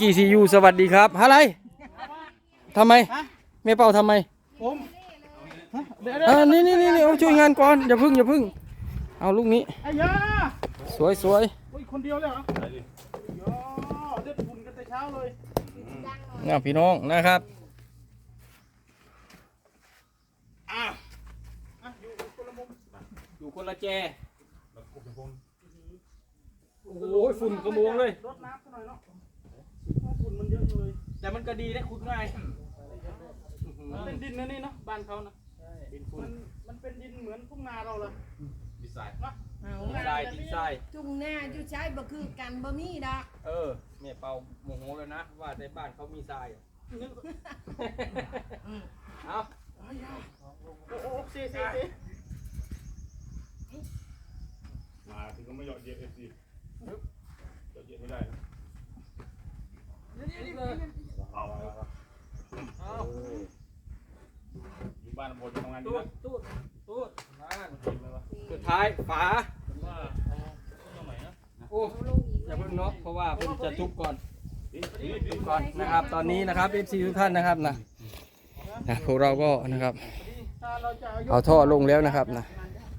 กี่ซียูสวัสดีครับ อะไรทำไมฮะแม่เป่าทำไมผมฮะเดี๋ยวอ่านี่นี่นี่นี่เอาช่วยงานก่อน อย่าพึ่งอย่าพึ่ง เอาลูกนี้ ไอ้ยาสวยสวยโอ้ยคนเดียวเลยเหรอไอ้ยาเด็ดบุญกันแต่เช้าเลยงามพี่น้องนะครับอะอะอยู่คนละมุมอยู่คนละแจโอ้ยฝุ่นกระมวงเลยรดน้ำกันหน่อยเนาะฝุ่นมันเยอะเลย แต่มันก็ดีได้คุณง่ายมันเป็นดินนะนี่เนาะบ้านเขานะมันมันเป็นดินเหมือนทุ่งนาเราเลยดิไซน์เนาะเอาดิไซน์ดิไซน์จุงหน้าอยู่ใช้บ่คือกันบ่มีดอกเออแม่เป่าโมโหแล้วนะว่าในบ้านเขามีทรายอะนึกเอาไอ้ยาโอ้โอ้เซ่เซ่เซ่มาถึงก็ไม่หยอดเย็นเอฟซีหยอดเย็นไม่ได้นะเอาเอาเอา เอา อยู่บ้านบนทำงานดีตูดนะตูดตูดนั่นสุดท้ายฝาผมว่าเอาใหม่นะโอ้อย่าเพิ่งเนาะเพราะว่าเพิ่งจะทุบก่อนนี่นี่นี่ก่อนนะครับ ตอนนี้นะครับ FC ทุกท่านนะครับนะนะพวกเราก็นะครับถ้าเราจะเอายกเอาท่อลงแล้วนะครับนะ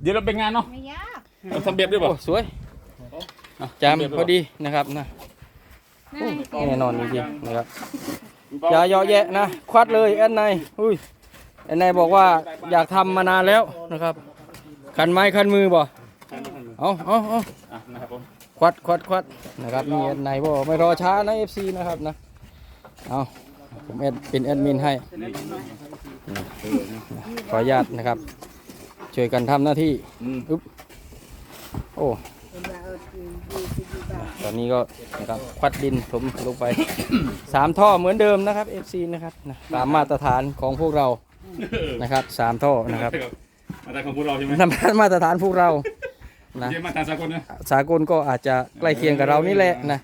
เดี๋ยวเราเป็นงานเนาะไม่ยากเราทำเบียบด้วยโอ้ป่ะสวยจำพอดีนะครับนะโอ้แน่นอนจริงๆนะครับอย่าเยาะแยะนะควัดเลยแอนนายอุ้ย แอนนายบอกว่าอยากทำมานานแล้วนะครับ คันไม้คันมือบ่เอาเอาเอานะครับผมควัดควัดควัดนะครับนี่แอนนายบอกไม่รอช้านะ FC นะครับนะเอาผมแอดเป็นแอดมินให้ขออนุญาตนะครับ ช่วยกันทำหน้าที่อึ๊บโอ้ตอนนี้ก็นะครับควัดดินถมลงไปสามท่อเหมือนเดิมนะครับ FC นะครับนะตามมาตรฐานของพวกเรา นะครับสามท่อนะครับมาตรของพวกเราใช่ไหมนำมาตรฐานพวกเรานะเยี่ยมมาตรสากลนะสากลก็อาจจะใกล้เคียงกับเรานี่แหละนะ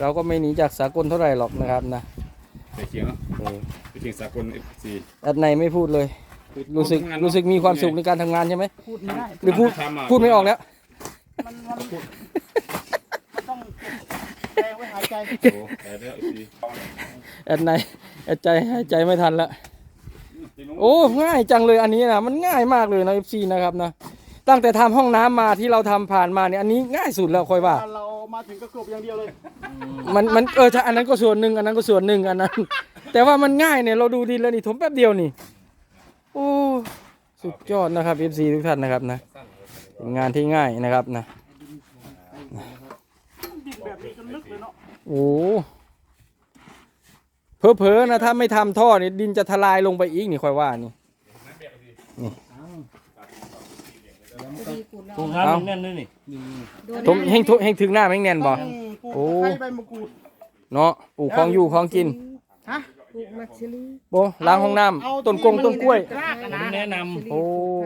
เราก็ไม่หนีจากสากลเท่าไหร่หรอกนะครับนะไปเคียงเนาะเออไปเคียงสากลเอฟซีแอดในไม่พูดเลย รู้สึกรู้สึกมีความสุขในการทำงานใช่ไหมพูดไม่ได้หรือพูดพูดไม่ออกแล้วมันมันมันต้องแรงไว้หายใจโอ้แต่เด้อเอฟซีแอดในแอดใจหายใจไม่ทันละ โอ้ง่ายจังเลยอันนี้นะมันง่ายมากเลยนะ FC นะครับนะตั้งแต่ทำห้องน้ำมาที่เราทำผ่านมาเนี่ยอันนี้ง่ายสุดแล้วค่อยว่าเรามาถึงก็กลบอย่างเดียวเลยมันมันเออใช่อันนั้นก็ส่วนหนึ่งอันนั้นก็ส่วนหนึ่งอันนั้น แต่ว่ามันง่ายเนี่ยเราดูดีแล้วนี่ถมแป๊บเดียวนี่โอ้สุดยอดนะครับ FC ทุกท่านนะครับนะเป็นงานที่ง่ายนะครับนะดินแบบนี้จนลึกเลยเนาะโอ้ เพอๆนะถ้าไม่ทำท่อนี่ดินจะทลายลงไปอีกนี่ค่อยว่านี่ดีกูเนาะตรงนั้นมันแน่นด้วยนี่โดนถมเฮงทุเฮงถึงหน้าแม่งแน่นบ่ต้องปลูกโอ้ตะไคร้ใบมะกรูดเนาะปลูกของอยู่ของกินฮะปลูกมักซิลีโบล้างห้องน้ำเอาต้นกงต้นกล้วยรากอะผนะมแนะนโอ้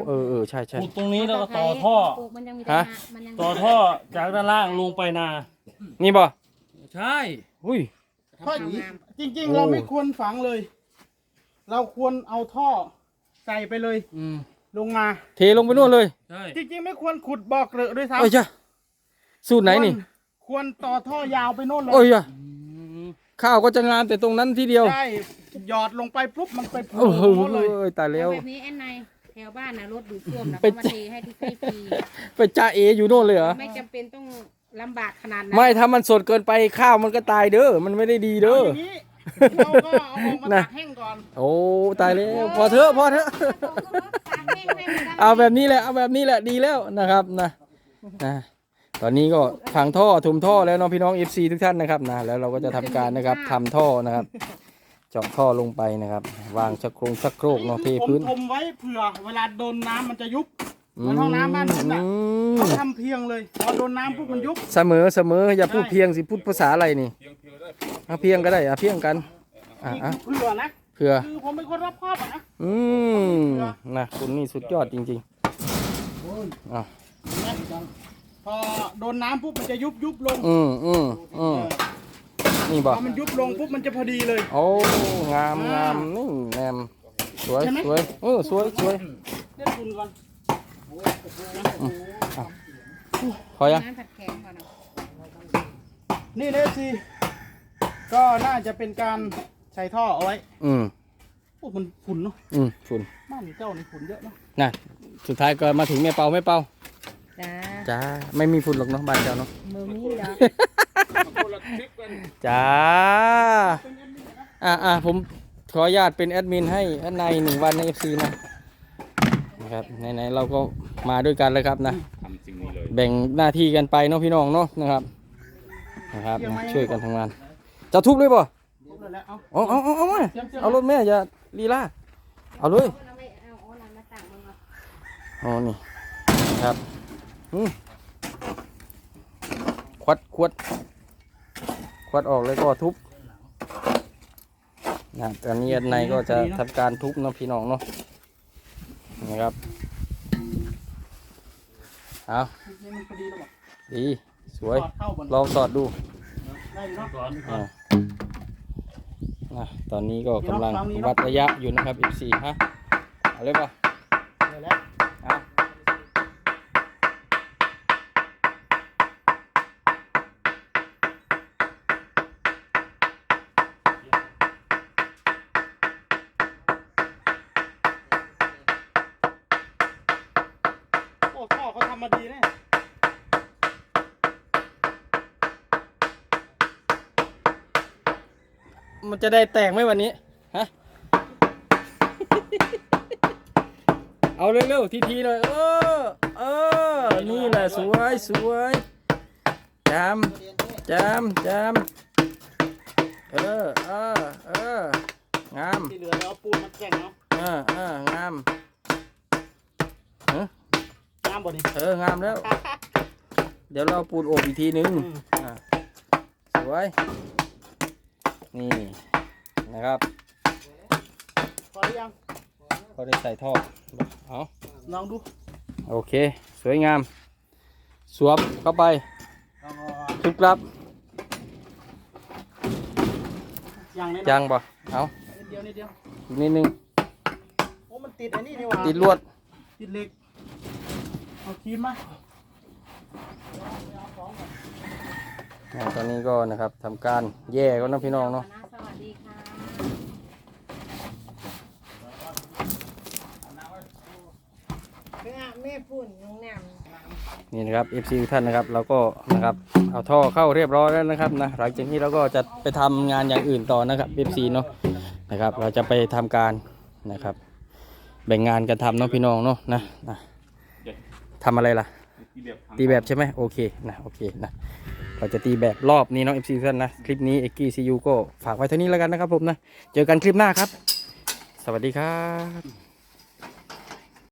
เออเออใช่ใช่ำขุดตรงนี้แล้วก็ต่อท่อปลูกมันยังมีฮะแต่มันยังต่อท่อจากด้านล่างลงไปนา นี่บ่ใช่ อุ้ยเพราะ จริงโอ้ๆเราไม่ควรฝังเลย เราควรเอาท่อใส่ไปเลยอืมลงมา เทลงไปนู่นเลยใช่จริงๆ ไม่ควรขุดบอกเลยด้วยซ้ำเอ้ยจ้ะสูตรไหนนี่ควรควรต่อท่อยาวไปโน่นเลยโอ้ยจ้ะอืมข้าวก็จะงามแต่ตรงนั้นทีเดียว ใช่หยอดลงไปปุ๊บมันไปโผล่โอ้โหหมดเลย ตายแล้ว แบบนี้แอนในแถวบ้านน่ะรถดูดซ่วมนะไปเขามาเทให้ที่ฟรีไปจ่าเออยู่โน่นเลยเหรอๆไม่จำเป็นต้องลำบากขนาดนั้น ไม่ถ้ามันสดเกินไปข้าวมันก็ตายเด้อ มันไม่ได้ดีเด้อ เอาอย่างนี้ เราก็เอาออกมานะตากแห้งก่อนโอ้ตายแล้วพอเถอะพอเถอะตากแห้งให้มันเอาแบบนี้แหละเอาแบบนี้แหละดีแล้วนะครับนะนะตอนนี้ก็ฝังท่อถุมท่อแล้วเน้องพี่น้อง FC ทุกท่านนะครับนะแล้วเราก็จะทำการนะครับทำท่อนะครับเจาะท่อลงไปนะครับ วางชักโครงชักโครกเนาะเทผมพื้น ทมไว้เผื่อเวลาโดนน้ำมันจะยุบ เหมือนห้องน้ำบ้านผมน่ะอืมเขาทำเพียงเลยพอโดนน้ำปุ๊บมันยุบเสมอเสมออย่าพูดเพียงสิพูดภาษาอะไรนี่เอาเพียงก็ได้เอาเพียงกันอะนี่อะคือเผื่อนะเผื่อคือผมเป็นคนรอบคอบอะนะอืมนะคุณนี่สุดยอดจริงๆอะเห็นไหมพอโดนน้ำปุ๊บมันจะยุบยุบลงอืมอืมอืมนี่พบ่อมันยุบลงปุ๊บมันจะพอดีเลย โอ้งามงามนี่แนมสวยใช่ไหมสวยเออสวยสวยเล่นคุณก่อน พอยังน้ำผัดแข็งก่อนนะนี่เลยสิก็น่าจะเป็นการใส่ท่อเอาไว้อืมโอ้มันฝุ่นเนาะอืมฝุ่นบ้านเจ้านี่ฝุ่นเยอะเนาะน่ะสุดท้ายก็มาถึงแม่เปาแม่เปาจ้าจ้าไม่มีฝุ่นหรอกเนาะบ้านเจ้าเนาะมือมีดอกคนละคลิปกันจ้าอ่าอ่าผมขออนุญาตเป็นแอดมินให้แอดในหนึ่งวันในเอฟซีนะ นะครับไหนๆเราก็มาด้วยกันแล้วครับนะทำสิ่งนี้เลยแบ่งหน้าที่กันไปเนาะพี่น้องเนาะนะครับนะครับนะช่วยกันทำงาน จะทุบเลยป่ะทุบเลยแล้วเอาเอาเอาเอาเอามาเชื่อมเชื่อมเอารถแม่อย่าลีลาเอาเลยเอาไว้เอาเอาน้ำมาตักมันมาอ๋อนี่นะครับอืมควัดควัดควัดออกเลยก็ทุบนะตอนนี้อันในก็จะทำการทุบเนาะพี่น้องเนาะ นะครับเอานี่มันพอดีแล้วบอกดีสวยถอดเข้าบนลองสอดดูได้อยู่เนาะก่อนก่ออ่านนะตอนนี้ก็กำลังวัดระยะอยู่นะครับ F4 ฮะเอาเลยป่ะำมาดีเนี่ยมันจะได้แตกไหมวันนี้ ฮะ เอาเร็วๆ ทีๆเลยเออ เออ นี่แหละสวยสวยจามจามจามเออ เออ เออ งาม ที่เหลือเราเอาปูนมาแข่งเนาะ เออเอองามน้ำ บ่นี่เอองามแล้ว เดี๋ยวเราปูนโอบอีกทีนึงอืมอะสวย นี่นะครับพอหรือยังก็ได้ใส่ท่อเอาลองดูโอเค สวยงาม สวมเข้าไปลองทุบกลับยังเนี่ยยังบ่เอานิดเดียวนิดเดียวอีกนิดนึงโอ้มันติดไอ้นี่นี่หว่าติดลวดติดเหล็ก เอาครีมมาอ่าตอนนี้ก็นะครับทำการแย่ก็นะพี่น้องเนาะ สวัสดีค่ะแม่ปุ่นน้องแหนมนี่นะครับ FC ทุกท่านนะครับเราก็นะครับเอาท่อเข้าเรียบร้อยแล้วนะครับนะหลังจากนี้เราก็จะไปทำงานอย่างอื่นต่อนะครับ FC เนาะนะครับ เราจะไปทำการนะครับ แบ่งงานกันทำเนาะพี่น้องเนาะนะนะ ทำอะไรล่ะที่แบบทางตีแบบใช่ไหมโอเคนะโอเคนะเราจะตีแบบรอบนี้เน้อง FC ทุกท่านนะคลิปนี้เอ็กกี้ซียูก็ฝากไว้เท่านี้แล้วกันนะครับผมนะ เจอกันคลิปหน้าครับ สวัสดีครับ